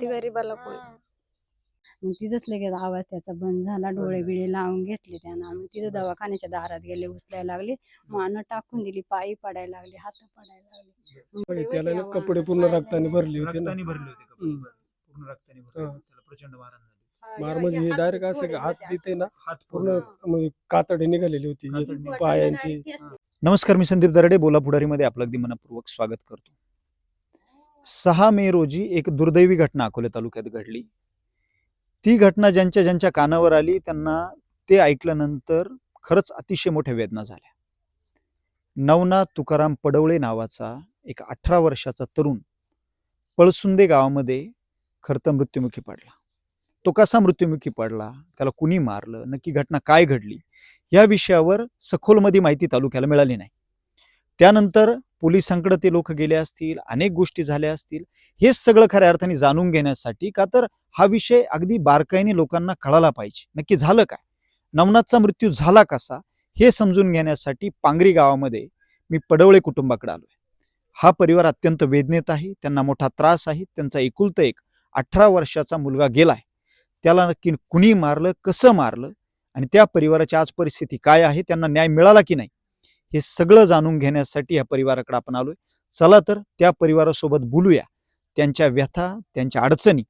ती गरीबाला कोण? मग तिथंच लगेच आवाज त्याचा बंद झाला डोळे बिळे लावून घेतले त्यानं. मग तिथं दवाखान्याच्या दारात गेले उचलायला लागले. मानं टाकून दिली पायी पडायला लागले हात पडायला लागले. म्हणजे त्याला ना कपडे पूर्ण रक्ताने. भरले होते ना. रक्ताने भरले होते कपडे. हम्म. पूर्ण रक्ताने भरले. त्याला प्रचंड मारण झाली. मार म्हणजे हे हात डायरेक्ट असं का हात तिथे ना हात पूर्ण पूर्ण म्हणजे कातडे निघालेली होती. पायांची. नमस्कार मी संदीप दराडे बोला पुढारीमध्ये आपलं अगदी मनपूर्वक स्वागत करतो. सहा मे रोजी एक दुर्दैवी घटना अकोले तालुक्यात घडली. ती घटना ज्यांच्या ज्यांच्या कानावर आली त्यांना ते ऐकल्यानंतर खरंच अतिशय मोठ्या वेदना झाल्या. नवनाथ तुकाराम पडवळे नावाचा एक अठरा वर्षाचा तरुण पळसुंदे गावामध्ये खरं मृत्युमुखी पडला. तो कसा मृत्युमुखी पडला त्याला कुणी मारलं नक्की घटना काय घडली या विषयावर सखोलमध्ये माहिती तालुक्याला मिळाली नाही. त्यानंतर पोलिसांकडे ते लोक गेले असतील अनेक गोष्टी झाल्या असतील हे सगळं खऱ्या अर्थाने जाणून घेण्यासाठी का तर हा विषय अगदी बारकाईने लोकांना कळाला पाहिजे. नक्की झालं काय? नवनाथचा मृत्यू झाला कसा? हे समजून घेण्यासाठी पांगरी गावामध्ये मी पडवळे कुटुंबाकडे आलोय. हा परिवार अत्यंत वेदनेत आहे त्यांना मोठा त्रास आहे त्यांचा एकुलता एक अठरा वर्षाचा मुलगा गेलाय. त्याला नक्की कुणी मारलं कसं मारलं आणि त्या परिवाराची आज परिस्थिती काय आहे त्यांना न्याय मिळाला की नाही? हे सगळं जाणून घेण्यासाठी या परिवाराकडे आपण आलोय. चला तर त्या परिवारासोबत बोलूया. त्यांच्या व्यथा त्यांच्या अडचणी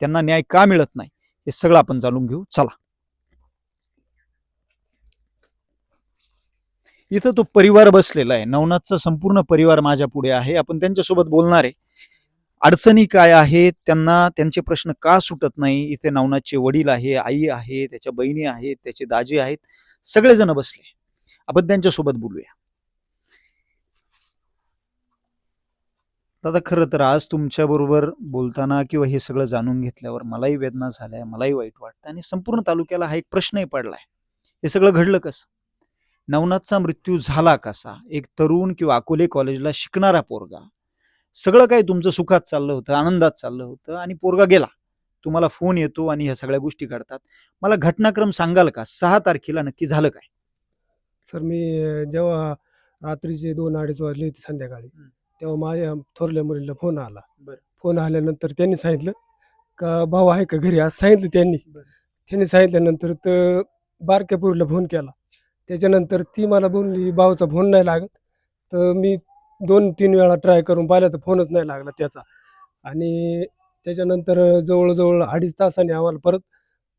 त्यांना न्याय का मिळत नाही हे सगळं आपण जाणून घेऊ. चला. इथं तो परिवार बसलेला आहे. नवनाथचा संपूर्ण परिवार माझ्या पुढे आहे. आपण त्यांच्यासोबत बोलणार आहे. अडचणी काय आहेत त्यांना त्यांचे प्रश्न का सुटत नाही? इथे नवनाथचे वडील आहे आई आहे त्याच्या बहिणी आहेत त्याचे दाजी आहेत. सगळेजण बसले. आपण त्यांच्यासोबत बोलूया. दादा खरं तर आज तुमच्या बरोबर बोलताना किंवा हे सगळं जाणून घेतल्यावर मलाही वेदना झाल्या मलाही वाईट वाटतं आणि संपूर्ण तालुक्याला हा एक प्रश्नही पडलाय. हे सगळं घडलं कसं? नवनाथचा मृत्यू झाला कसा? एक तरुण किंवा अकोले कॉलेजला शिकणारा पोरगा. सगळं काही तुमचं सुखात चाललं होतं आनंदात चाललं होतं आणि पोरगा गेला. तुम्हाला फोन येतो आणि ह्या सगळ्या गोष्टी घडतात. मला घटनाक्रम सांगाल का? सहा तारखेला नक्की झालं काय? सर मी जेव्हा रात्रीचे दोन अडीच वाजले होते संध्याकाळी. तेव्हा माझ्या थोरल्या मुलीला फोन आला. फोन आल्यानंतर त्यांनी सांगितलं का भाऊ आहे का घरी? आज सांगितलं त्यांनी. त्यांनी सांगितल्यानंतर तर बारक्या पोरीला फोन केला. त्याच्यानंतर ती मला बोलली भाऊचा फोन नाही लागत. तर मी दोन तीन वेळा ट्राय करून पाहिलं तर फोनच नाही लागला त्याचा. आणि त्याच्यानंतर जवळजवळ अडीच तासाने आम्हाला परत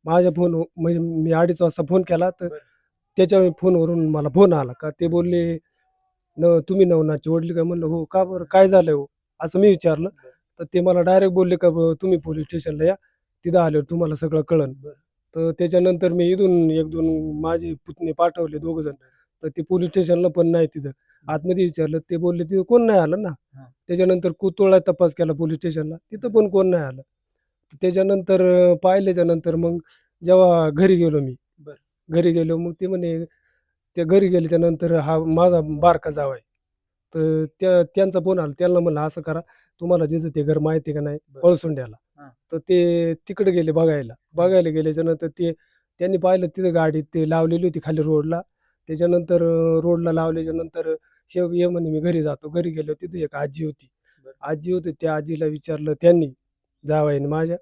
माझ्या फोन म्हणजे मी अडीच वाजता फोन केला तर त्याच्या फोनवरून मला फोन आला. का ते बोलले न तुम्ही नवनाथची वडली काय? म्हणलं हो का बरं? काय झालं हो? असं मी विचारलं. तर ते मला डायरेक्ट बोलले का ब- तुम्ही पोलीस स्टेशनला या. तिथं आल्यावर तुम्हाला सगळं कळन. तर त्याच्यानंतर मी इथून एक दोन माझे पुतणे पाठवले दोघ जण. तर ते पोलीस स्टेशनला पण नाही तिथं. आतमध्ये विचारलं ते बोलले तिथं कोण नाही आलं ना? हा. त्याच्यानंतर कुतोळा तपास केला पोलीस स्टेशनला. तिथं पण कोण नाही आलं. तर त्याच्यानंतर अं, पाहिल्याच्या नंतर मग जेव्हा घरी गेलो मी. घरी गेलो मग ते म्हणे त्या घरी गेल्याच्यानंतर हा माझा बारका जाव आहे. तर त्या त्यांचा फोन आला त्यांना म्हणलं असं करा तुम्हाला जिथं ते घर माहिती का नाही बरं. पळसुंड्याला हा. तर ते तिकडे गेले बघायला. बघायला गेल्याच्यानंतर ते त्यांनी पाहिलं तिथं गाडी ते लावलेली होती खाली रोडला. त्याच्यानंतर अं, रोडला लावल्याच्या नंतर शेव ये म्हणे मी घरी जातो. घरी गेलो तिथं एक आजी होती. बरं. आजी होती त्या आजीला विचारलं त्यांनी जावायने माझ्या?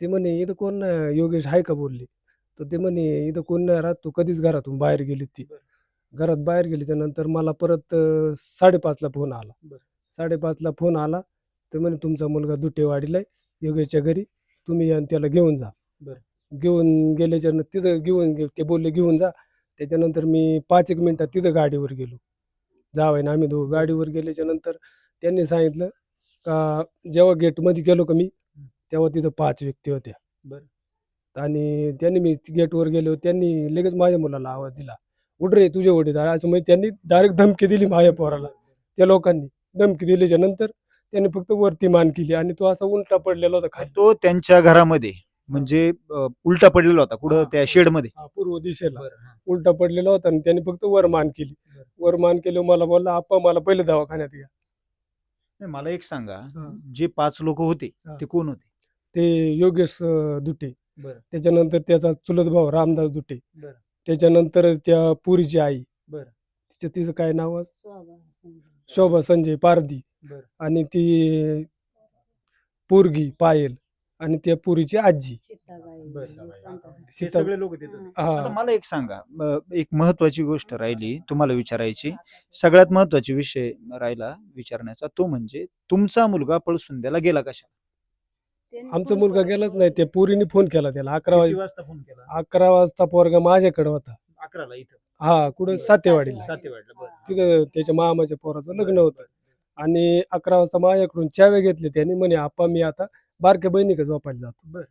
ते म्हणे इथं कोण नाही योगेश आहे का? बोलले. तर ते म्हणे इथं कोण नाही राहत तू कधीच घरातून बाहेर गेली ती. घरात बाहेर गेल्याच्यानंतर मला परत अं, साडेपाचला फोन आला. बरं. साडेपाचला फोन आला तर म्हणे तुमचा मुलगा दुटेवाडीला आहे योगेशच्या घरी तुम्ही या आणि त्याला घेऊन जा. बरं. घेऊन गेल्याच्या न- तिथं घेऊन गे ते बोलले घेऊन जा. त्याच्यानंतर मी पाच एक मिनटात तिथं गाडीवर गेलो. जावं ना आम्ही दोघं गाडीवर गेल्याच्यानंतर त्यांनी सांगितलं का जेव्हा गेटमध्ये गेलो का मी तेव्हा तिथं पाच व्यक्ती होत्या. बरं. आणि त्यांनी मी गेटवर गेलो त्यांनी लगेच माझ्या मुलाला आवाज दिला. उठ रे तुझे वडील आहे." असं म्हणजे त्यांनी डायरेक्ट धमकी दिली माझ्या पोराला त्या लोकांनी. धमकी दिल्याच्या नंतर त्यांनी फक्त वरती मान केली आणि तो असा उलटा पडलेला होता खाली. तो त्यांच्या घरामध्ये म्हणजे उलटा पडलेला होता कुठं त्या शेडमध्ये हा, पूर्व दिशेला. उलटा पडलेला होता आणि त्यांनी फक्त वर मान केली. वर मान केली मला बोलला आप्पा मला पहिले दवाखान्यात घ्या. मला एक सांगा. जे पाच लोक होते. ते कोण होते? ते योगेश दुटे. बरं. त्याच्यानंतर त्याचा चुलत भाऊ रामदास दुटे बरं. त्याच्यानंतर त्या पुरीची आई बरं. तिचं तिचं काय नाव आहे? शोभा संजय पारदी बरं. आणि ती पोरगी पायल आणि त्या पुरीची आजी. हे सीता सगळे लोक. आता हा मला एक सांगा अ, एक महत्वाची गोष्ट राहिली तुम्हाला विचारायची सगळ्यात महत्वाची विषय राहिला विचारण्याचा तो म्हणजे तुमचा मुलगा पळसुंद्याला गेला कशा आमचा मुलगा गेलाच नाही त्या पुरीने फोन केला त्याला अकरा किती वाजता फोन केला? अकरा वाजता पोरगा माझ्याकडे होता. अकराला इथं? हा कुठं? सातेवाडीला. सातेवाडला बरं. तिथं त्याच्या मामाच्या पोराचं लग्न होतं. आणि अकरा वाजता माझ्याकडून चावे घेतले त्यांनी म्हणे आप्पा मी आता बारक्या बहिणीकडे झोपायला जातो. बरं.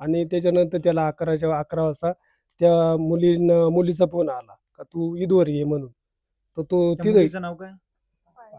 आणि त्याच्यानंतर त्याला अकराच्या अकरा वाजता त्या मुलीनं मुलीचा फोन आला का तू ईदवर ये म्हणून. तर तो त्या तिथे मुलीचं नाव काय?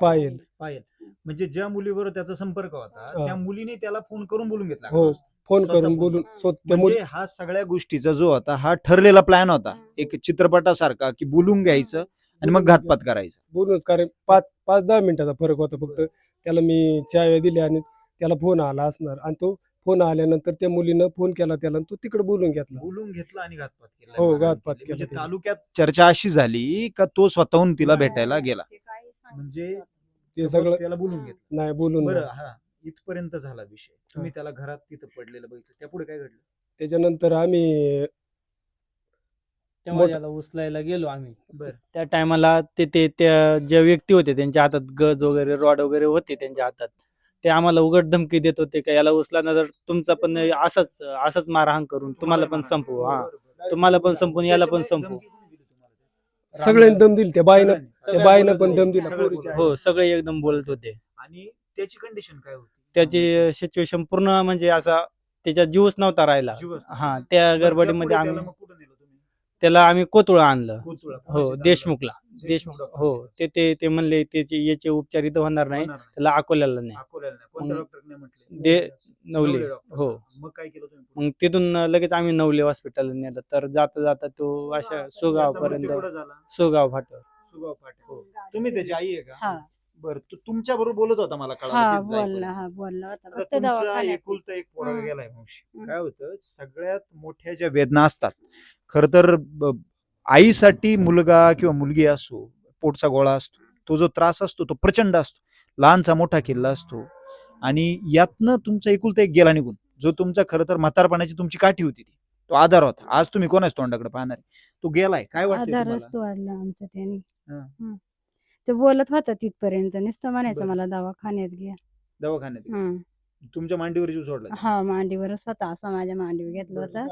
पायल. पायल. म्हणजे ज्या मुलीवर त्याचा संपर्क होता हा. त्या मुलीने त्याला फोन करून बोलून घेतला हो. फोन स्वतः करून बोलून. करून. स्वतः त्या मुली म्हणजे हा सगळ्या गोष्टीचा जो होता हा ठरलेला प्लॅन होता. एक चित्रपटासारखा की बोलून घ्यायचं आणि मग घातपात करायचा. बोलूनच कारण पाच पाच दहा मिनिटाचा फरक होता फक्त. त्याला मी चाव्या दिल्या आणि त्याला फोन आला असणार. आणि तो फोन आल्यानंतर त्या मुलीनं फोन केला त्याला आणि तो तिकडे बोलून घेतला. बोलून घेतला आणि घातपात केला. हो, घातपात केली. म्हणजे त्याने. तालुक्यात चर्चा अशी झाली का तो स्वतःहून तिला भेटायला गेला? म्हणजे. ते सगळं त्याला बोलून घेतलं. नाही बोलून बरं. हा. इथपर्यंत झाला विषय. तुम्ही त्याला घरात तिथं पडलेलं बघितलं. त्यापुढे काय घडलं? त्याच्यानंतर आम्ही तेव्हा मोठं- याला उचलायला गेलो आम्ही. बर. त्या टायमाला ते ते त्या ज्या व्यक्ती होते त्यांच्या हातात गज वगैरे रॉड वगैरे होते त्यांच्या हातात. ते आम्हाला उघड धमकी देत होते का याला उचला ना तर तुमचा पण असंच असंच मारहाण करून तुम्हाला पण संपवू हा. तुम्हाला पण संपवून याला पण संपवू. सगळ्यांनी दम दिली त्या बाईनं त्या बाईनं पण. दम दिला सगळं हो सगळे एकदम बोलत होते. आणि त्याची कंडिशन काय होती? त्याची सिच्युएशन पूर्ण म्हणजे असा त्याच्या जीवच नव्हता राहिला. जीवच हा त्या गडबडीमध्ये आम्ही त्याला मग कुठं नेलं तुम्ही? त्याला आम्ही कोतुळा आणलं. कोथरूडला. हो कोणाच्या देशमुखला. दारात? देशमुख देशमुख हो ते ते ते म्हणले त्याचे याचे उपचार इथं होणार नाही. होणार नाही. त्याला अकोल्याला नाही अकोल्याला नाही. कोणत्या मग डॉक्टरने म्हटले? दे नवले. हो. मग काय केलं तुम्ही पुढे? मग तिथून लगेच आम्ही नवले हॉस्पिटल नेलं. तर जाता जाता तो अशा सुगाव त्याचा मृत्यू पर्यंत कुठं झाला? सुगाव फाट सुगाव फाटे तुम्ही त्याची आई आहे का? हा. बरं तू तुमच्या बरोबर बोलत होता मला हा हा बोलला होता. फक्त दवाखान्यात. एकुलता एक पोरगा हं. गेलाय मावशी. हं. काय होतं? सगळ्यात मोठ्या ज्या वेदना असतात खर तर ब- आईसाठी मुलगा किंवा मुलगी असो पोटचा गोळा असतो तो जो त्रास असतो तो प्रचंड असतो. लहानचा मोठा किल्ला असतो. आणि यातनं तुमचा एकुलता एक गेला निघून. जो तुमचा खरं तर म्हातारपणाची तुमची काठी होती ती. तो आधार होता. आज तुम्ही कोणाच तोंडाकडे पाहणार? तो गेलाय. काय वाटतं आधारच तो वाढला आमचा त्याने. ते बोलत होता तिथपर्यंत. नुसतं म्हणायचं बरं. मला दवाखान्यात घ्या. दवाखान्यात हं. तुमच्या मांडीवर जीव सोडला हा मांडीवरच होता असं माझ्या मांडीवर घेतलं होतं.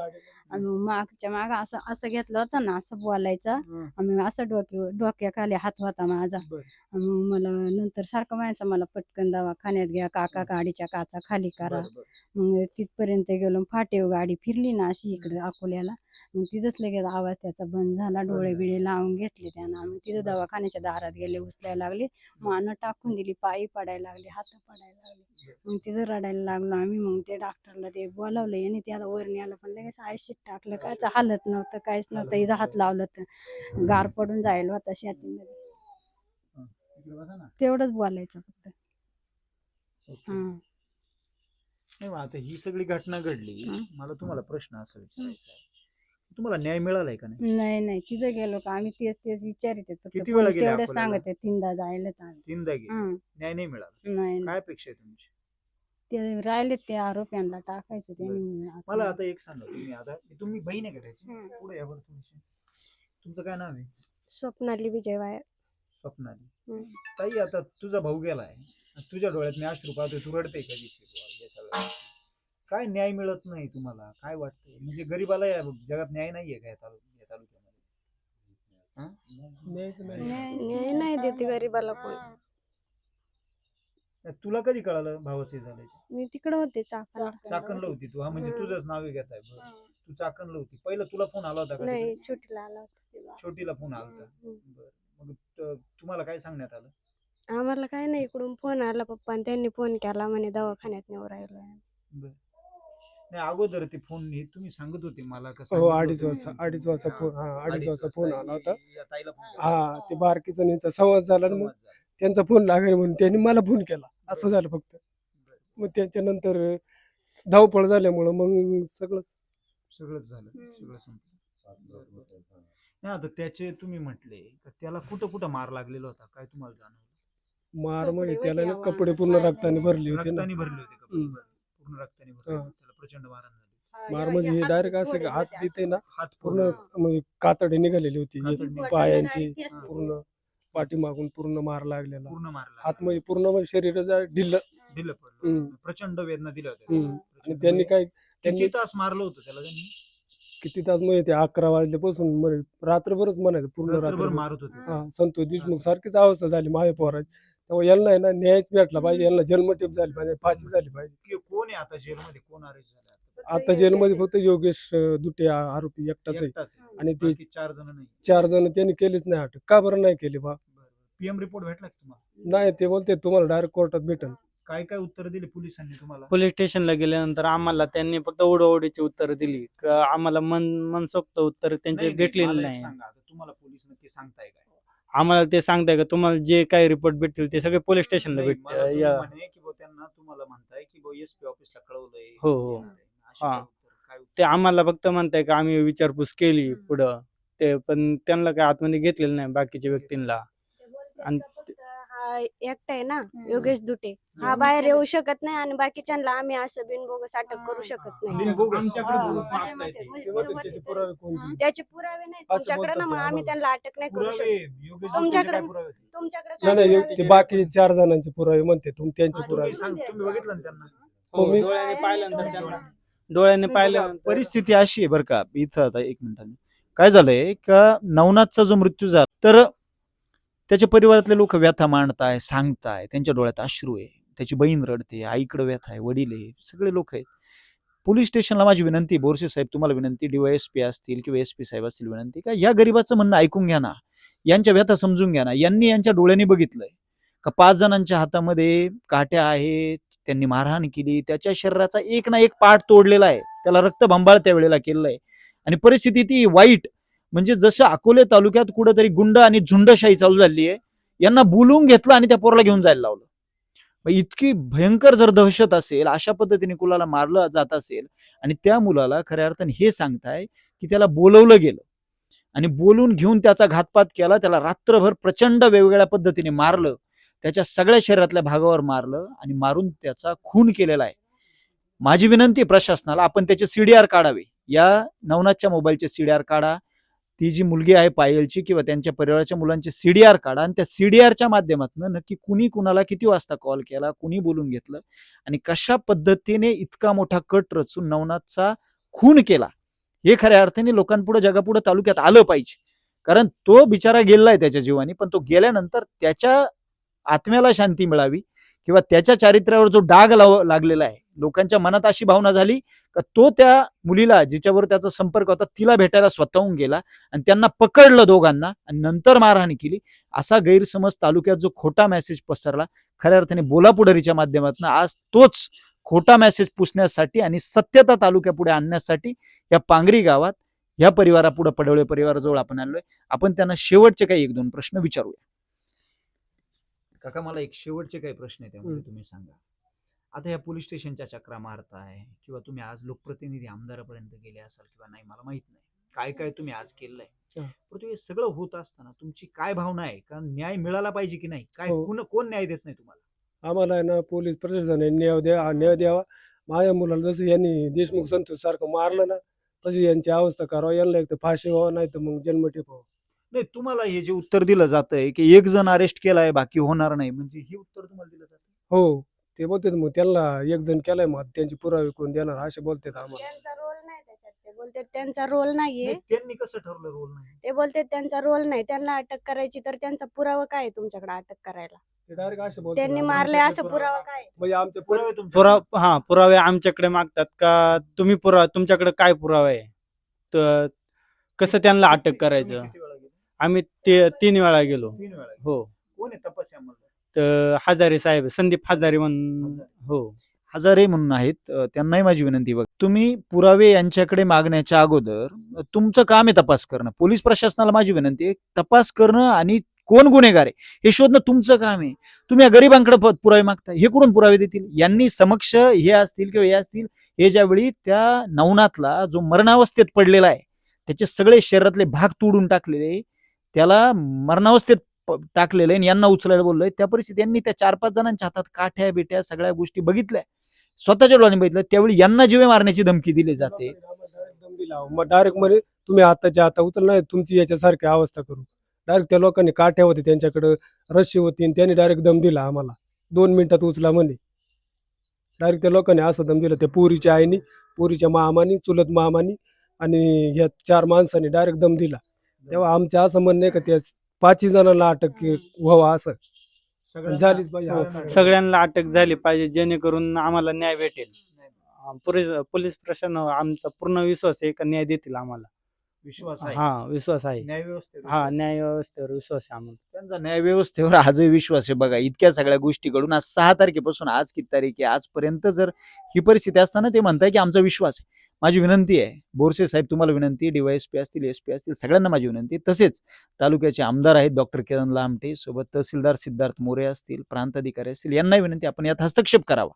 आणि मग मागच्या माग असं असं घेतलं होतं ना असं बोलायचं. हं. आणि असं डोक्या डोक्याखाली हात होता माझा. बरं. आणि मग मला नंतर सारखं म्हणायचं मला पटकन दवाखान्यात घ्या काका गाडीच्या काचा खाली करा. बरं, बरं. मग तिथपर्यंत गेलो फाटेव गाडी फिरली ना अशी इकडे अकोल्याला. मग तिथंच लगेच आवाज त्याचा बंद झाला डोळे. बिळे लावून घेतले त्यानं. मग तिथं दवाखान्याच्या दारात गेले उचलायला लागले. मानं टाकून दिली पायी पडायला लागली हात पडायला लागले. मग तिथं रडायला लागलो आम्ही मग ते डॉक्टरला ते बोलावलं आणि त्याला वर न्यायला पण लगेच आयशीत टाकलं कायच हालत नव्हतं काहीच नव्हतं इथं हात लावलं तर गार पडून जायला होता शेतीमध्ये. तेवढंच बोलायचं फक्त. हा नाही मग आता ही सगळी घटना घडली. मला तुम्हाला प्रश्न असा विचारायचा आहे तुम्हाला न्याय मिळालाय का नाही? नाही नाही. तिथं गेलो का आम्ही तेच तेच विचारित किती वेळा गेले अकोल्याला? सांगत तीनदा जायला तर आम्ही. तीनदा गेले. हं. न्याय नाही मिळाला. नाही काय अपेक्षा आहे तुमची? ते राहिले ते आरोप्यांना टाकायचं त्यांनी मला आता एक सांगा तुम्ही आता तुम्ही बहीण आहे का त्याची? हं. पुढे या बरं थोडीशी तुमचं काय नाव आहे? स्वप्नाली विजय वायर स्वप्नाली. हं. ताई आता तुझा भाऊ गेलाय. तुझ्या डोळ्यात मी अश्रू पाहतोय तू रडते कधी काय न्याय मिळत नाही तुम्हाला? काय वाटतंय? म्हणजे गरीबाला या जगात न्याय नाहीये का या तालु- या तालुक्यामध्ये? हं? न्याय नाही देते गरीबाला कोण. तुला कधी कळालं भावाचे झालंय ते? मी तिकडे होते चाकण चाकणला होती तू. हा म्हणजे हं. तुझंच नाव घेत आहे तू चाकणला होती. पहिलं तुला फोन आला होता का नाही तिकडे? छोटीला आला होता. छोटीला फोन आला होता. बरं. मग त- तुम्हाला काय सांगण्यात आलं? आम्हाला काय नाही इकडून फोन आला पप्पा आणि त्यांनी फोन केला म्हणे दवाखान्यात नेऊ राहिलो नाही अगोदर ते फोन हे तुम्ही सांगत होते मला का हो अडीच होतं वाजता. अडीच वाजता हा, फोन हा अडीच वाजता फोन आला होता. हा ते बारकीचा आणि यांचा संवाद झाला आणि मग. त्यांचा फोन लागेल म्हणून त्यांनी मला फोन केला असं झालं फक्त मग त्याच्यानंतर धावपळ झाल्यामुळं मग सगळं सगळंच झालं. सगळं संपलं नाही आता त्याचे तुम्ही म्हटले का त्याला कुठं कुठं मार लागलेला होता काय तुम्हाला जाणवलं मार म्हणजे त्याला ना कपडे पूर्ण रक्ताने भरले होते ना रक्तानी भरले होते कपडे हम्म. पूर्ण रक्ताने भरलेलं. हा. प्रचंड मारहाण झाली. मार म्हणजे डायरेक्ट असं की हात तिथे ना हात पूर्ण म्हणजे कातडे निघालेली होती. निघाली. पायांची हा. पूर्ण पाठीमागून पूर्ण मार लागलेला. पूर्ण मारला हात म्हणजे पूर्ण म्हणजे शरीर ढिल्ल दिलं पडलं. हम्म. प्रचंड वेदना दिल्या होत्या हम्म. आणि प्रचंड त्यांनी वेदना. काय त्यांनी किती तास मारलं होतं त्याला त्यांनी? किती तास म्हणजे ते अकरा वाजल्यापासून म्हणजे रात्रभरच म्हणायचं पूर्ण रात्रभर रात्रभर. मारत होते. हा संतोष देशमुख सारखीच अवस्था झाली माझ्या पोराची. तेव्हा यांना आहे ना न्यायच भेटला पाहिजे यांना जन्मठेप झाली पाहिजे फाशी झाली पाहिजे. की कोण आहे आता जेलमध्ये? कोण अरेस्ट झाला आता? जेलमध्ये फक्त योगेश दुटे आरोपी एकटाच आहे. एकटाच आहे. आणि ते बाकी चार जण नाही. चार जण त्यांनी केलीच नाही अटक का बरं नाही केली बा? पीएम रिपोर्ट भेटला का तुम्हाला? नाही ते बोलते तुम्हाला डायरेक्ट कोर्टात भेटल. काय काय उत्तर दिली पोलिसांनी तुम्हाला? पोलीस स्टेशनला गेल्यानंतर आम्हाला त्यांनी फक्त ओढवडीची उत्तर दिली. का आम्हाला मन मनसोक्त उत्तर त्यांचे नाही, नाही, भेटलेले मला एक नाही. सांगा आता. तुम्हाला पोलीस नक्की सांगताय काय? आम्हाला ते सांगताय का तुम्हाला जे काही रिपोर्ट भेटतील ते सगळे पोलीस स्टेशनला नाही, मला तुम्ही भेट म्हणे की बुवा त्यांना तुम्हाला म्हणताय की बुवा ऑफिसला कळवलंय हो, हो. येणार आहे. अशी हा. काय उत्तर? काय उत्तर? ते आम्हाला फक्त म्हणताय का आम्ही विचारपूस केली. पुढं ते पण त्यांना काय आतमध्ये घेतलेलं नाही बाकीच्या व्यक्तींना आणि एकटा आहे ना. योगेश दुटे. हा. बाहेर येऊ शकत नाही आणि बाकीच्यांना आम्ही असं बिनबोगस अटक करू शकत नाही. त्याचे पुरावे कोण देईल? त्याचे पुरावे नाही. तुमच्याकडे ना मग ते आम्ही. त्यांना अटक नाही करू शकत. तुमच्याकडे-? तुमच्याकडे नाही नाही ते? बाकी चार जणांचे पुरावे म्हणते. तुम त्यांचे पुरावे. तुम्ही सांग तुम्ही बघितलं ना त्यांना? हो, मी- डोळ्याने बघा, परिस्थिती अशी आहे बरं का इथं आता एक मिनिटाने. काय झालंय का नवनाथचा जो मृत्यू झाला तर त्याच्या परिवारातले लोक व्यथा मांडताय सांगताय त्यांच्या डोळ्यात अश्रू आहे त्याची बहीण रडते आईकडे व्यथा आहे वडील आहे सगळे लोक आहेत. पोलीस स्टेशनला माझी विनंती बोरसे साहेब तुम्हाला विनंती डीवायएसपी असतील किंवा एस पी साहेब असतील विनंती का या गरीबाचं म्हणणं ऐकून घ्या ना यांच्या व्यथा समजून घ्या ना यांनी यांच्या डोळ्यांनी बघितलंय का पाच जणांच्या हातामध्ये काट्या आहेत त्यांनी मारहाण केली त्याच्या शरीराचा एक ना एक पार्ट तोडलेला आहे त्याला रक्त भांबाळ त्यावेळेला केलेला आहे. आणि परिस्थिती ती वाईट म्हणजे जसं अकोले तालुक्यात कुठंतरी गुंड आणि झुंडशाही चालू झाली आहे यांना बोलवून घेतलं आणि त्या पोराला घेऊन जायला लावलं. मग इतकी भयंकर जर दहशत असेल अशा पद्धतीने कुलाला मारलं जात असेल आणि त्या मुलाला खऱ्या अर्थाने हे सांगताय की त्याला बोलवलं गेलं आणि बोलून घेऊन त्याचा घातपात केला त्याला रात्रभर प्रचंड वेगवेगळ्या पद्धतीने मारलं त्याच्या सगळ्या शरीरातल्या भागावर मारलं आणि मारून त्याचा खून केलेला आहे. माझी विनंती प्रशासनाला आपण त्याचे सीडीआर काढावे. या नवनाथच्या मोबाईलचे सीडीआर काढा. ती जी मुलगी आहे पायलची किंवा त्यांच्या परिवाराच्या मुलांचे सीडीआर काढा आणि त्या सीडीआरच्या माध्यमातून नक्की कुणी कुणाला किती वाजता कॉल केला कुणी बोलून घेतलं आणि कशा पद्धतीने इतका मोठा कट रचून नवनाथचा खून केला हे खऱ्या अर्थाने लोकांपुढे जगापुढे तालुक्यात आलं पाहिजे. कारण तो बिचारा गेलाय त्याच्या जीवानी पण तो गेल्यानंतर त्याच्या आत्म्याला शांती मिळावी किंवा त्याच्या चारित्र्यावर जो डाग लाव लागलेला आहे लोकांच्या मनात अशी भावना झाली का तो त्या मुलीला जिच्यावर त्याचा संपर्क होता तिला भेटायला स्वतःहून गेला आणि त्यांना पकडलं दोघांना आणि नंतर मारहाण केली. असा गैरसमज तालुक्यात जो खोटा मेसेज पसरला खऱ्या अर्थाने बोलापुडरीच्या माध्यमातून आज तोच खोटा मेसेज पुसण्यासाठी आणि सत्यता तालुक्यापुढे आणण्यासाठी या पांगरी गावात या परिवारापुढे पडवळे परिवाराजवळ आपण आलोय. आपण त्यांना शेवटचे काही एक दोन प्रश्न विचारूया. काका मला एक शेवटचे काही प्रश्न आहे हम्म. तुम्ही सांगा. आता या पोलीस स्टेशनच्या चक्रा मारताय किंवा तुम्ही आज लोकप्रतिनिधी आमदारापर्यंत गेले असाल किंवा नाही मला माहीत नाही. काय काय तुम्ही आज केलंय? हा. परंतु हे सगळं होत असताना तुमची काय भावना आहे? कारण न्याय मिळाला पाहिजे की नाही? काय हो. कोण कोण न्याय देत नाही तुम्हाला? आम्हाला आहे ना पोलीस प्रशासनाने न्याय द्या न्याय द्यावा. माझ्या मुलाला जसं यांनी देशमुख संतोष सारखं मारलं ना तशी यांची अवस्था करावं. यांना एक तर फाशी व्हावं नाही तर मग जन्मठेप व्हावं. नाही तुम्हाला हे जे उत्तर दिलं जातंय की एक जण अरेस्ट केलाय बाकी होणार नाही म्हणजे हे उत्तर तुम्हाला दिलं जातं हो. ते बोलतात मग त्यांना एक जण केलाय मग त्यांचे पुरावे कोण देणार असे बोलतात आम्हाला. त्यांचा रोल नाही त्याच्यात. ते बोलते त्यांचा रोल नाहीये. नाही, त्यांनी कसं ठरलं रोल नाही? ते बोलते त्यांचा रोल नाही. त्यांना अटक करायची तर त्यांचा पुरावा काय आहे तुमच्याकडे अटक करायला? ते डायरेक्ट असे बोलतात त्यांनी आम्हाला मारले असं पुरावा काय? आहे? म्हणजे पुरावे पुरावे पुरावा हा पुरावे आमच्याकडे मागतात का? तुम्ही पुरावा तुमच्याकडे काय पुरावा आहे? तर कसं त्यांना अटक तुम्ही करायचं किती वेळा गेले? आम्ही ते तीन वेळा गेलो. तीन वेळा गेले. हो. कोण आहे तपास आहे तर हजारे साहेब संदीप हजारे म्हणून. हो. हजारे म्हणून आहेत. अ, त्यांनाही माझी विनंती बघ. तुम्ही पुरावे यांच्याकडे मागण्याच्या अगोदर तुमचं काम आहे तपास करणं. पोलीस प्रशासनाला माझी विनंती आहे तपास करणं आणि कोण गुन्हेगार आहे हे शोधणं तुमचं काम आहे. तुम्ही या गरिबांकडे प- पुरावे मागता हे कुठून पुरावे देतील? यांनी समक्ष हे असतील किंवा हे असतील हे ज्यावेळी त्या नवनाथला जो मरणावस्थेत पडलेला आहे त्याचे सगळे शरीरातले भाग तोडून टाकलेले त्याला मरणावस्थेत टाकलेलं आहे यांना उचलायला बोललोय. त्या परिस्थितीत यांनी त्या चार पाच जणांच्या हातात काठ्या बिट्या सगळ्या गोष्टी बघितल्या. स्वतःच्या डोळ्याने बघितलं. त्यावेळी यांना जीवे मारण्याची धमकी दिली जाते. मग डायरेक्ट म्हणे तुम्ही आताच्या आता उचल नाही तुमची याच्यासारखी अवस्था करू. डायरेक्ट त्या लोकांनी काठ्या होते त्यांच्याकडे रस्सी होती आणि त्यांनी डायरेक्ट दम दिला आम्हाला. दोन मिनिटात उचला म्हणे. डायरेक्ट त्या लोकांनी असं दम दिलं. त्या पोरीच्या आईनी पोरीच्या मामानी चुलत मामानी आणि ह्या चार माणसांनी डायरेक्ट दम दिला. तेव्हा आमचं असं म्हणणं आहे का त्या पाचही जणांना अटक के- व्हावा असं. झालीच पाहिजे. हा. सगळ्यांना. अटक झाली पाहिजे जेणेकरून आम्हाला न्याय भेटेल. अं, पोलीस पोलीस प्रशासन आमचा पूर्ण विश्वास आहे का न्याय देतील आम्हाला. विश्वास आहे. हा विश्वास आहे. न्याय व्यवस्थेवर हा विश्वास आहे. न्याय व्यवस्थेवर विश्वास आहे आम्हाला. त्यांचा न्याय व्यवस्थेवर आजही विश्वास आहे बघा इतक्या सगळ्या गोष्टी घडून आज सहा तारखेपासून आज किती तारीख आहे आजपर्यंत जर ही परिस्थिती असताना ते म्हणताय की आमचा विश्वास आहे. माझी विनंती आहे बोरसे साहेब तुम्हाला विनंती डीवायएसपी असतील एस पी असतील सगळ्यांना माझी विनंती. तसेच तालुक्याचे आमदार आहेत डॉक्टर किरण लामटे सोबत तहसीलदार सिद्धार्थ मोरे असतील प्रांत अधिकारी असतील यांनाही विनंती आपण यात हस्तक्षेप करावा.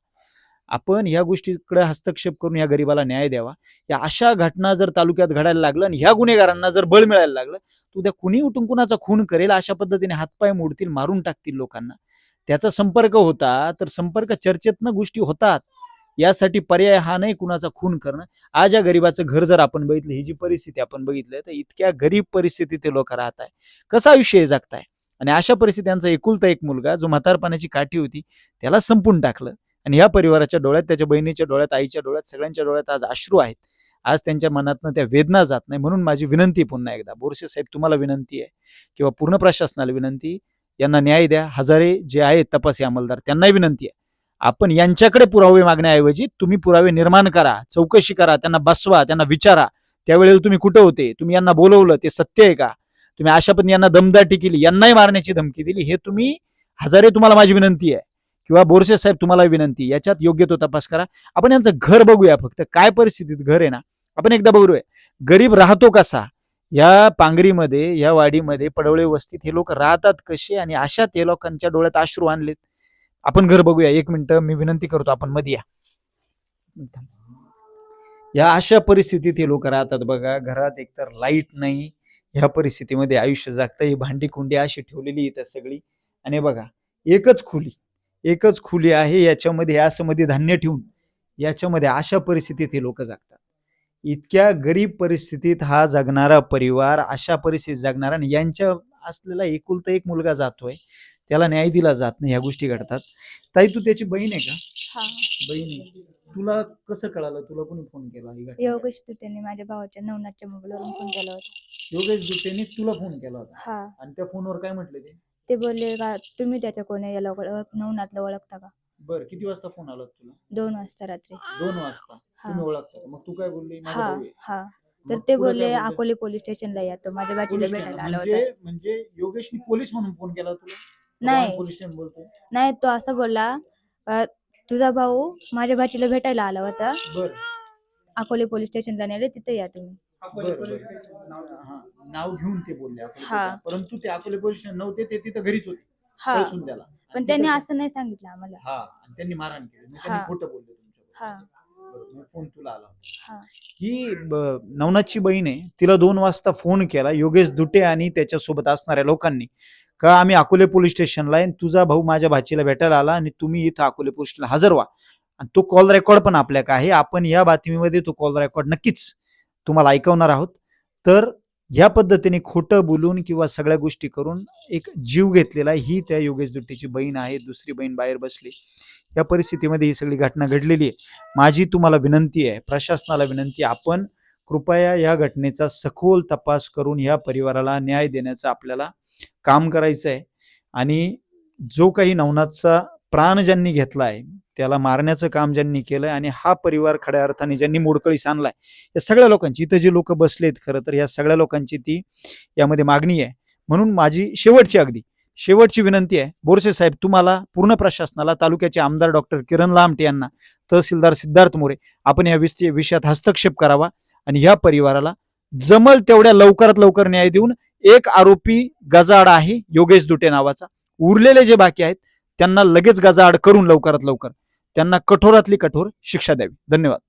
आपण या गोष्टीकडे हस्तक्षेप करून या गरिबाला न्याय द्यावा. या अशा घटना जर तालुक्यात घडायला लागलं आणि ह्या गुन्हेगारांना जर बळ मिळायला लागलं तर उद्या कुणी उठून कुणाचा खून करेल अशा पद्धतीने हातपाय मोडतील मारून टाकतील लोकांना. त्याचा संपर्क होता तर संपर्क चर्चेतनं गोष्टी होतात. यासाठी पर्याय हा नाही कुणाचा खून करणं. आज या गरिबाचं घर जर आपण बघितलं ही जी परिस्थिती आपण बघितलं तर इतक्या गरीब परिस्थितीत ते लोक राहत आहे. कसं आयुष्य हे जगताय? आणि अशा परिस्थितीत त्यांचा एकुलता एक मुलगा जो म्हातारपणाची काठी होती त्याला संपून टाकलं. आणि ह्या परिवाराच्या डोळ्यात त्याच्या बहिणीच्या डोळ्यात आईच्या डोळ्यात सगळ्यांच्या डोळ्यात आज अश्रू आहेत. आज त्यांच्या मनातनं त्या वेदना जात नाही. म्हणून माझी विनंती पुन्हा एकदा. बोरसे साहेब तुम्हाला विनंती आहे किंवा पूर्ण प्रशासनाला विनंती यांना न्याय द्या. हजारे जे आहेत तपासी अंमलदार त्यांनाही विनंती आहे. आपण यांच्याकडे पुरावे मागण्याऐवजी तुम्ही पुरावे निर्माण करा चौकशी करा त्यांना बसवा त्यांना विचारा. त्यावेळेला तुम्ही कुठं होते? तुम्ही यांना बोलवलं ते सत्य आहे का? तुम्ही अशा पण यांना दमदाटी केली यांनाही मारण्याची धमकी दिली हे तुम्ही हजारे तुम्हाला माझी विनंती आहे. किंवा बोरसे साहेब तुम्हाला विनंती याच्यात योग्य तो तपास करा. आपण यांचं घर बघूया फक्त. काय परिस्थितीत घर आहे ना? आपण एकदा बघूया गरीब राहतो कसा? या पांगरीमध्ये या वाडीमध्ये पडवळे वस्तीत हे लोक राहतात कसे? आणि अशा ते लोकांच्या डोळ्यात अश्रू आणलेत. आपण घर बघूया. एक मिनिट मी विनंती करतो आपण मध्ये या. या अशा परिस्थितीत हे लोक राहतात बघा घरात एकतर लाइट नाही ह्या परिस्थितीमध्ये आयुष्य जगतं ही भांडी कुंडी अशी ठेवलेली इथं सगळी. आणि बघा एकच खोली एकच खोली आहे याच्यामध्ये असं मध्ये धान्य ठेवून याच्यामध्ये अशा परिस्थितीत हे लोक जगतात. इतक्या गरीब परिस्थितीत हा जगणारा परिवार अशा परिस्थितीत जगणारा आणि यांच्या असलेला एकुलता एक मुलगा जातोय त्याला न्याय दिला जात नाही ह्या गोष्टी घडतात. ताई तू त्याची बहीण आहे का? हा. बहीण आहे. तुला कसं कळालं? तुला कोणी फोन केला ही घटना? योगेश त्यांनी माझ्या भावाच्या नवनाथच्या मोबाईलवरून फोन केला होता. योगेश दुटेने तुला फोन केला होता? हा. आणि त्या फोनवर काय म्हटले ते? ते बोलले का तुम्ही त्याच्या कोणी याला ओळख- नवनाथला ओळखता का? बर किती वाजता फोन आला तुला? दोन वाजता रात्री. दोन वाजता? हा. तुम्ही ओळखता का? मग तू काय बोलली? माझा हा भाऊ आहे. हा. मग तर ते काय बोलले बोलले? अकोले पोलीस स्टेशनला या. तो माझ्या पोलीस भेटायला. आला होता. म्हणजे म्हणजे योगेशनी पोलीस म्हणून फोन केला तुला? नाही. लहान पोलीस स्टेशन बोलतोय नाही तो असं बोलला अ, तुझा भाऊ माझ्या भाचीला भेटायला आला होता बर अकोले पोलीस स्टेशनला नेले तिथे या तुम्ही बर, बर. हा, नाव घेऊन ते बोलले अकोले हा. पोलीस. परंतु ते अकोले पोलीस स्टेशन नव्हते ते तिथं घरीच होते हा कळसून त्याला आणि पण त्यांनी तिथं- असं नाही सांगितलं आम्हाला हा आणि त्यांनी मारहाण केली मग त्यांनी हा. खोटं बोलले तुमच्या हा फोन तुला आला हा. ही नवनाथची बहीण आहे तिला दोन वाजता फोन केला योगेश दुटे आणि त्याच्यासोबत असणाऱ्या लोकांनी. का आम्ही अकोले पोलीस स्टेशनला आहे तुझा भाऊ माझ्या भाचीला भेटायला आला आणि तुम्ही इथं अकोले पोलीस स्टेशनला हजर व्हा. आणि तो कॉल रेकॉर्ड पण आपल्याकडे आहे. आपण या बातमीमध्ये तो कॉल रेकॉर्ड नक्कीच तुम्हाला ऐकवणार आहोत. तर ह्या पद्धतीने खोटं बोलून किंवा सगळ्या गोष्टी करून एक जीव घेतलेला आहे. ही त्या योगेश दुट्टीची बहीण आहे दुसरी बहीण बाहेर बसली या परिस्थितीमध्ये ही सगळी घटना घडलेली आहे माझी तुम्हाला विनंती आहे प्रशासनाला विनंती आपण कृपया या घटनेचा सखोल तपास करून या परिवाराला न्याय देण्याचं आपल्याला काम करायचं आहे आणि जो काही नवनाथचा प्राण ज्यांनी घेतला आहे त्याला मारण्याचं काम ज्यांनी केलंय आणि हा परिवार खऱ्या अर्थाने ज्यांनी मोडकळीस आणलाय या सगळ्या लोकांची इथं जे लोक बसलेत खरं तर या सगळ्या लोकांची ती यामध्ये मागणी आहे. म्हणून माझी शेवटची अगदी शेवटची विनंती आहे बोरसे साहेब तुम्हाला पूर्ण प्रशासनाला तालुक्याचे आमदार डॉक्टर किरण लामटे यांना तहसीलदार सिद्धार्थ मोरे आपण या विस- विषयात हस्तक्षेप करावा आणि या परिवाराला जमल तेवढ्या लवकरात लवकर न्याय देऊन एक आरोपी गजाड आहे योगेश दुटे नावाचा उरलेले जे बाकी आहेत त्यांना लगेच गजाआड करून लवकरात लवकर. त्यांना कठोरातली कठोर शिक्षा द्यावी. धन्यवाद.